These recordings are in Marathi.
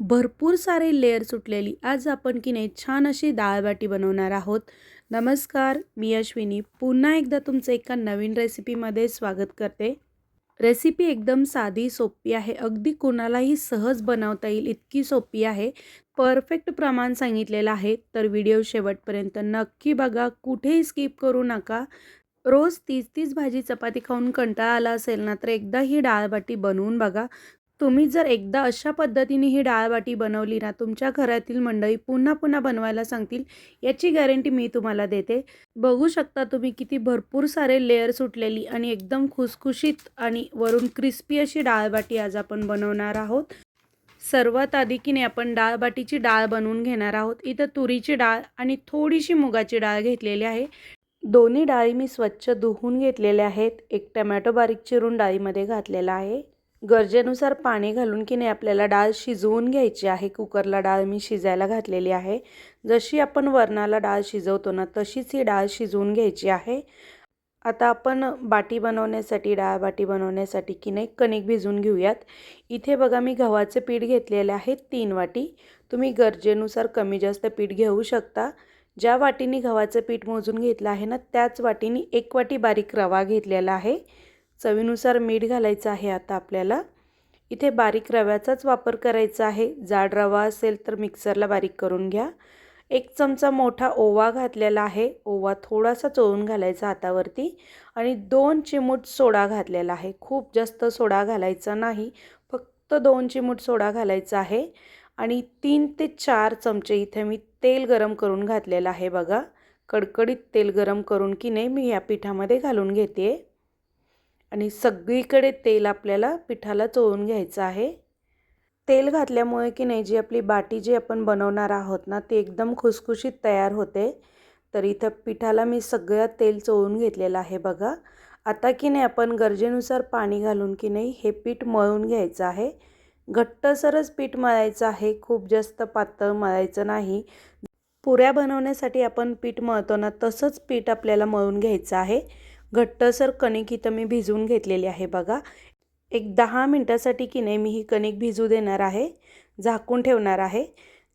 भरपूर सारे लेअर सुटलेली. आज आपण की नाही छान अशी डाळबाटी बनवणार आहोत. नमस्कार मी अश्विनी. पुन्हा एकदा तुमचं एका नवीन रेसिपीमध्ये स्वागत करते. रेसिपी एकदम साधी सोपी आहे. अगदी कोणालाही सहज बनवता येईल इतकी सोपी आहे. परफेक्ट प्रमाण सांगितलेलं आहे. तर व्हिडिओ शेवटपर्यंत नक्की बघा. कुठेही स्किप करू नका. रोज तीच तीच भाजी चपाती खाऊन कंटाळा आला असेल ना तर एकदा ही डाळबाटी बनवून बघा. तुम्ही जर एकदा अशा पद्धतीने ही डाळबाटी बनवली ना तुमच्या घरातील मंडळी पुन्हा पुन्हा बनवायला सांगतील याची गॅरंटी मी तुम्हाला देते. बघू शकता तुम्ही किती भरपूर सारे लेअर सुटलेली आणि एकदम खुसखुशीत आणि वरून क्रिस्पी अशी डाळबाटी आज आपण बनवणार आहोत. सर्वात आधी की नाही आपण डाळबाटीची डाळ बनवून घेणार आहोत. इथं तुरीची डाळ आणि थोडीशी मुगाची डाळ घेतलेली आहे. दोन्ही डाळी मी स्वच्छ धुवून घेतलेल्या आहेत. एक टमॅटो बारीक चिरून डाळीमध्ये घातलेला आहे. गरजेनुसार पाणी घालून की नाही आपल्याला डाळ शिजवून घ्यायची आहे. कुकरला डाळ मी शिजायला घातलेली आहे. जशी आपण वरणाला डाळ शिजवतो ना तशीच ही डाळ शिजवून घ्यायची आहे. आता आपण बाटी बनवण्यासाठी डाळ बाटी बनवण्यासाठी की नाही कणिक भिजवून घेऊयात. इथे बघा मी गव्हाचे पीठ घेतलेले आहे तीन वाटी. तुम्ही गरजेनुसार कमी जास्त पीठ घेऊ शकता. ज्या वाटीने गव्हाचं पीठ मोजून घेतलं आहे ना त्याच वाटीने एक वाटी बारीक रवा घेतलेला आहे. चवीनुसार मीठ घालायचं आहे आता आपल्याला. इथे बारीक रव्याचाच वापर करायचा आहे. जाड रवा असेल तर मिक्सरला बारीक करून घ्या. एक चमचा मोठा ओवा घातलेला आहे. ओवा थोडासा चोळून घालायचा हातावरती आणि दोन चिमूट सोडा घातलेला आहे. खूप जास्त सोडा घालायचा नाही. फक्त दोन चिमूट सोडा घालायचा आहे आणि तीन ते चार चमचे इथे मी तेल गरम करून घातलेलं आहे बघा. कडकडीत तेल गरम करून की नाही मी या पिठामध्ये घालून घेते आणि सगळीकडे तेल आपल्याला पिठाला चोळून घ्यायचं आहे. तेल घातल्यामुळे की नाही जी आपली बाटी जी आपण बनवणार आहोत ना ती एकदम खुसखुशीत तयार होते. तर इथं पिठाला मी सगळं तेल चोळून घेतलेलं आहे बघा. आता की नाही आपण गरजेनुसार पाणी घालून की नाही हे पीठ मळून घ्यायचं आहे. घट्टसरच पीठ मळायचं आहे खूप जास्त पातळ मळायचं नाही. पुऱ्या बनवण्यासाठी आपण पीठ मळतो ना तसंच पीठ आपल्याला मळून घ्यायचं आहे. घट्टसर कणिक इथं मी भिजवून घेतलेली आहे बघा. एक दहा मिनटासाठी की नाही मी ही कणिक भिजू देणार आहे झाकून ठेवणार आहे.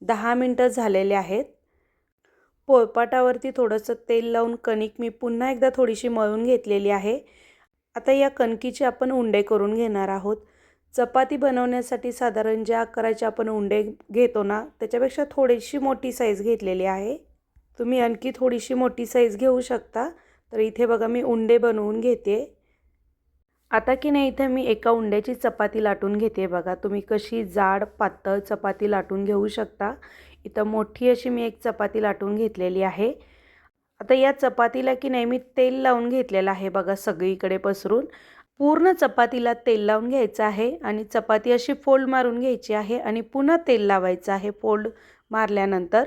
दहा मिनटं झालेले आहेत. पोळपाटावरती थोडंसं तेल लावून कणिक मी पुन्हा एकदा थोडीशी मळून घेतलेली आहे. आता या कणकीचे आपण उंडे करून घेणार आहोत. चपाती बनवण्यासाठी साधारण ज्या आकाराचे आपण उंडे घेतो ना त्याच्यापेक्षा थोडीशी मोठी साईज घेतलेली आहे. तुम्ही आणखी थोडीशी मोठी साईज घेऊ शकता. तर इथे बघा मी उंडे बनवून घेते. आता की नाही इथे मी एका उंड्याची चपाती लाटून घेते बघा. तुम्ही कशी जाड पातळ चपाती लाटून घेऊ शकता. इथं मोठी अशी मी एक चपाती लाटून घेतलेली आहे. आता या चपातीला की नाही मी तेल लावून घेतलेलं आहे बघा सगळीकडे पसरून. पूर्ण चपातीला तेल लावून घ्यायचं आहे आणि चपाती अशी फोल्ड मारून घ्यायची आहे आणि पुन्हा तेल लावायचं आहे फोल्ड मारल्यानंतर.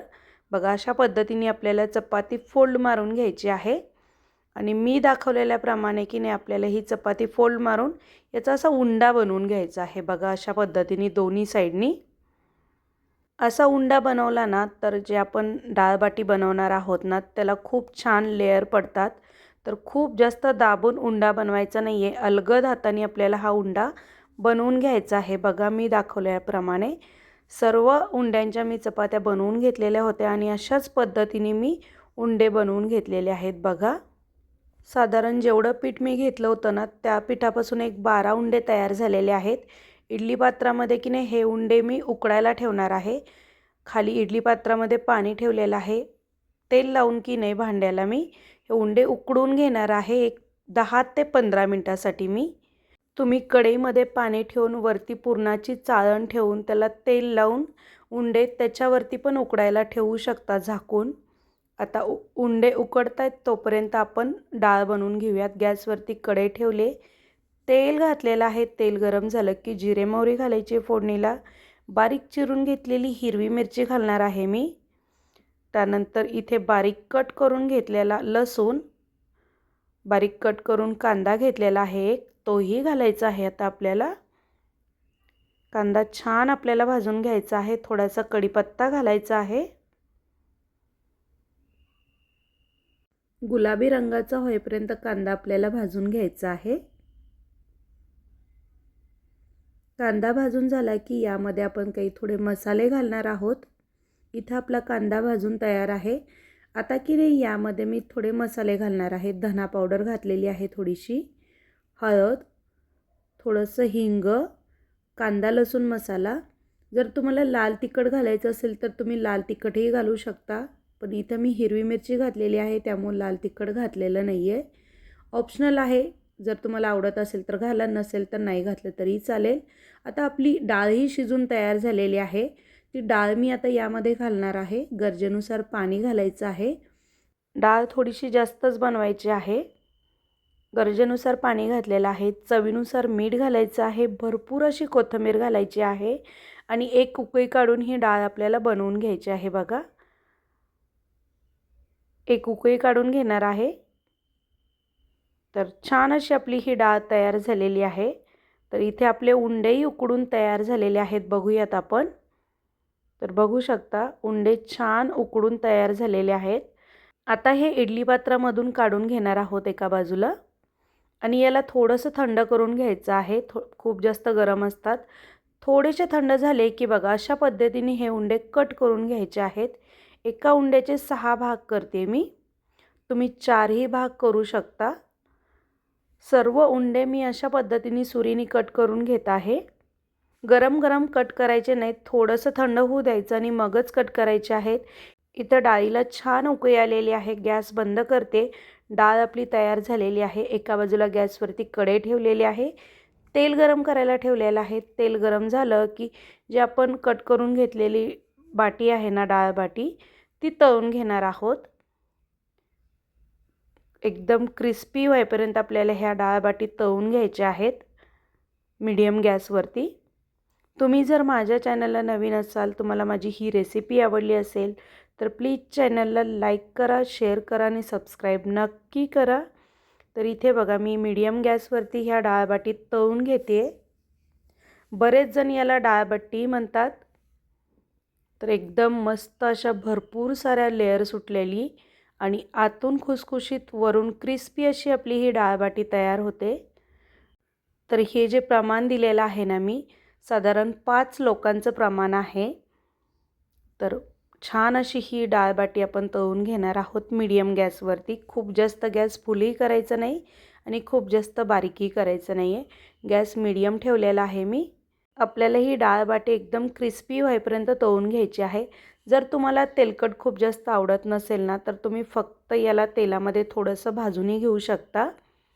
बघा अशा पद्धतीने आपल्याला चपाती फोल्ड मारून घ्यायची आहे. आणि मी दाखवलेल्याप्रमाणे की नाही आपल्याला ही चपाती फोल्ड मारून याचा असा उंडा बनवून घ्यायचा आहे. बघा अशा पद्धतीने दोन्ही साईडनी असा उंडा बनवला ना तर जे आपण डाळबाटी बनवणार आहोत ना त्याला खूप छान लेअर पडतात. तर खूप जास्त दाबून उंडा बनवायचा नाही आहे अलगद हाताने आपल्याला हा उंडा बनवून घ्यायचा आहे. बघा मी दाखवल्याप्रमाणे सर्व उंड्यांच्या मी चपात्या बनवून घेतलेल्या होत्या आणि अशाच पद्धतीने मी उंडे बनवून घेतलेले आहेत. बघा साधारण जेवढं पीठ मी घेतलं होतं ना त्या पिठापासून एक बारा उंडे तयार झालेले आहेत. इडली पात्रामध्ये की नाही हे उंडे मी उकडायला ठेवणार आहे. खाली इडली पात्रामध्ये पाणी ठेवलेलं आहे. तेल लावून की नाही भांड्याला मी हे उंडे उकडून घेणार आहे एक दहा ते पंधरा मिनटासाठी मी. तुम्ही कढईमध्ये पाणी ठेवून वरती पुरणाची चाळण ठेवून त्याला तेल लावून उंडे त्याच्यावरती पण उकडायला ठेवू शकता झाकून. आता उ उंडे उकडत आहेत तोपर्यंत आपण डाळ बनवून घेऊयात. गॅसवरती कढई ठेवले. तेल घातलेलं आहे. तेल गरम झालं की जिरे मोहरी घालायची फोडणीला. बारीक चिरून घेतलेली हिरवी मिरची घालणार आहे मी. त्यानंतर इथे बारीक कट करून घेतलेला लसूण. बारीक कट करून कांदा घेतलेला आहे एक. तोही घालायचा आहे आता आपल्याला. कांदा छान आपल्याला भाजून घ्यायचा आहे. थोडासा कढीपत्ता घालायचा आहे. गुलाबी रंगाचा होईपर्यंत कांदा आपल्याला भाजून घ्यायचा आहे. कांदा भाजून झाला की यामध्ये आपण काही थोडे मसाले घालणार आहोत. इथं आपला कांदा भाजून तयार आहे. आता की नाही यामध्ये मी थोडे मसाले घालणार आहे. धना पावडर घातलेली आहे थोडीशी. हळद थोडंसं हिंग कांदा लसूण मसाला. जर तुम्हाला लाल तिखट घालायचं असेल तर तुम्ही लाल तिखटही घालू शकता. पण इथं मी हिरवी मिरची घातलेली आहे त्यामुळे लाल तिखट घातलेलं नाही आहे ऑप्शनल आहे जर तुम्हाला आवडत असेल तर घाला नसेल तर नाही घातलं तरी चालेल. आता आपली डाळही शिजून तयार झालेली आहे. ती डाळ मी आता यामध्ये घालणार आहे. गरजेनुसार पाणी घालायचं आहे. डाळ थोडीशी जास्तच बनवायची आहे. गरजेनुसार पाणी घातलेलं आहे. चवीनुसार मीठ घालायचं आहे. भरपूर अशी कोथिंबीर घालायची आहे. आणि एक उकळी काढून ही डाळ आपल्याला बनवून घ्यायची आहे बघा. एक उकळी काढून घेणार आहे. तर छान अशी आपली ही डाळ तयार झालेली आहे. तर इथे आपले उंडेही उकडून तयार झालेले आहेत. बघूयात आपण. तर बघू शकता उंडे छान उकडून तयार झालेले आहेत. आता हे इडली पात्रामधून काढून घेणार आहोत एका बाजूला. आणि याला थोडंसं थंड करून घ्यायचं आहे. थो खूप जास्त गरम असतात. थोडेसे थंड झाले की बघा अशा पद्धतीने हे उंडे कट करून घ्यायचे आहेत. एका उंड्याचे सहा भाग करते मी. तुम्ही चारही भाग करू शकता. सर्व उंडे मी अशा पद्धतीने सुरीने कट करून घेत आहे. गरम गरम कट करायचे नाहीत थोडंसं थंड होऊ द्यायचं आणि मगच कट करायचे आहेत. इथं डाळीला छान उकळी आलेली आहे गॅस बंद करते. डाळ आपली तयार झालेली आहे एका बाजूला गॅसवरती कढई ठेवलेली आहे. तेल गरम करायला ठेवलेलं आहे. तेल गरम झालं की जे आपण कट करून घेतलेली बाटी आहे ना डाळ बाटी ती तळून घेणार आहोत. एकदम क्रिस्पी होईपर्यंत आपल्याला ह्या डाळ बाटी तळून घ्यायच्या आहेत. मीडियम गॅसवरती तुम्ही जर माझ्या चॅनलला नवीन असाल तुम्हाला माझी ही रेसिपी आवडली असेल तर प्लीज चॅनलला लाईक करा शेअर करा आणि सबस्क्राईब नक्की करा. तर इथे बघा मी मीडियम गॅसवरती ह्या डाळबाटीत तळून घेते बरेच जण याला डाळबट्टी म्हणतात. तर एकदम मस्त अशा भरपूर साऱ्या लेअर सुटलेली आणि आतून खुसखुशीत वरून क्रिस्पी अशी आपली ही डाळबाटी तयार होते. तर हे जे प्रमाण दिलेलं आहे ना मी साधारण पाच लोकांचं प्रमाण आहे. तर छान अशी ही डाळबाटी आपण तळून घेणार आहोत मीडियम गॅसवरती खूप जास्त गॅस फुलही करायचं नाही आणि खूप जास्त बारीकही करायचं नाही आहे गॅस मीडियम ठेवलेला आहे मी. आपल्याला ही डाळबाटी एकदम क्रिस्पी होईपर्यंत तळून घ्यायची आहे. जर तुम्हाला तेलकट खूप जास्त आवडत नसेल ना तर तुम्ही फक्त याला तेलामध्ये थोडंसं भाजूनही घेऊ शकता.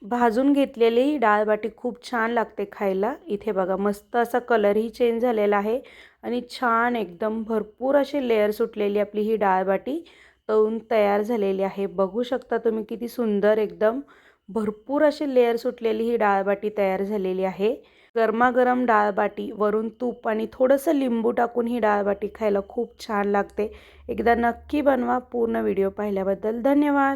भाजून घेतलेली ही डाळबाटी खूप छान लागते खायला. इथे बघा मस्त असा कलरही चेंज झालेला आहे आणि छान एकदम भरपूर अशी लेअर सुटलेली आपली ही डाळबाटी तळून तयार झालेली आहे. बघू शकता तुम्ही किती सुंदर एकदम भरपूर अशी लेअर सुटलेली ही डाळबाटी तयार झालेली आहे. गरमागरम डाळबाटी वरून तूप आणि थोडंसं लिंबू टाकून ही डाळबाटी खायला खूप छान लागते. एकदा नक्की बनवा. पूर्ण व्हिडिओ पाहिल्याबद्दल धन्यवाद.